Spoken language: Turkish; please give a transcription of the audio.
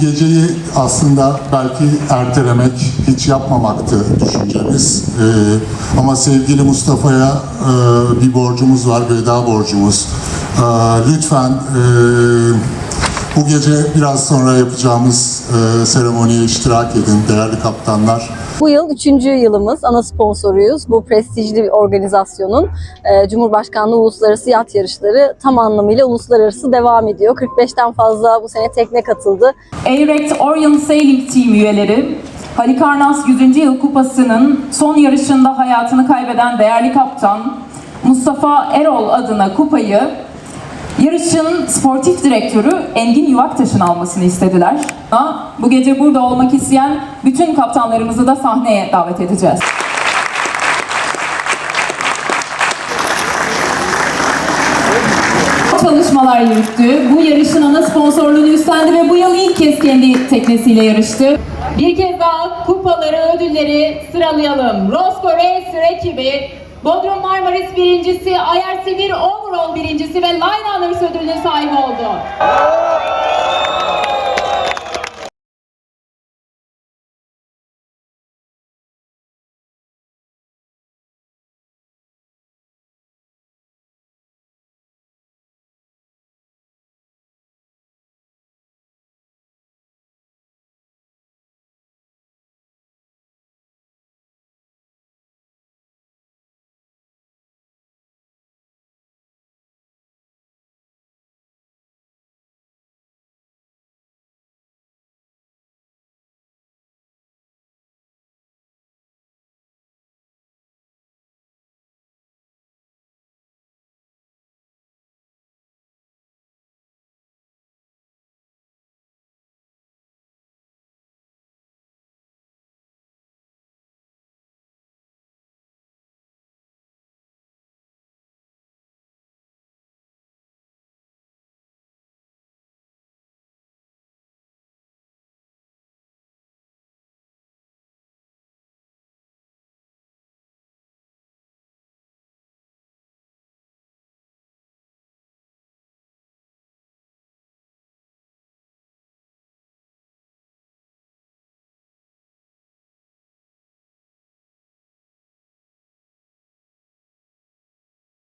geceyi aslında belki ertelemek, hiç yapmamaktı düşüncemiz. Ee, ama sevgili Mustafa'ya e, bir borcumuz var, veda borcumuz. Ee, lütfen e, bu gece biraz sonra yapacağımız e, seremoniye iştirak edin değerli kaptanlar. Bu yıl üçüncü yılımız, ana sponsoruyuz. Bu prestijli bir organizasyonun e, Cumhurbaşkanlığı Uluslararası Yat Yarışları tam anlamıyla uluslararası devam ediyor. 45'ten fazla bu sene tekne katıldı. Airect Orion Sailing Team üyeleri Halikarnas 100. Yıl Kupası'nın son yarışında hayatını kaybeden değerli kaptan Mustafa Erol adına kupayı yarışın sportif direktörü Engin Yuvaktaş'ın almasını istediler. Bu gece burada olmak isteyen bütün kaptanlarımızı da sahneye davet edeceğiz. çalışmalar yürüttü. Bu yarışın ana sponsorluğunu üstlendi ve bu yıl ilk kez kendi teknesiyle yarıştı. Bir kez daha kupaları, ödülleri sıralayalım. Rosco Racer ekibi Bodrum Marmaris birincisi, IRC1 Overall birincisi ve Line Honors ödülünün sahibi oldu.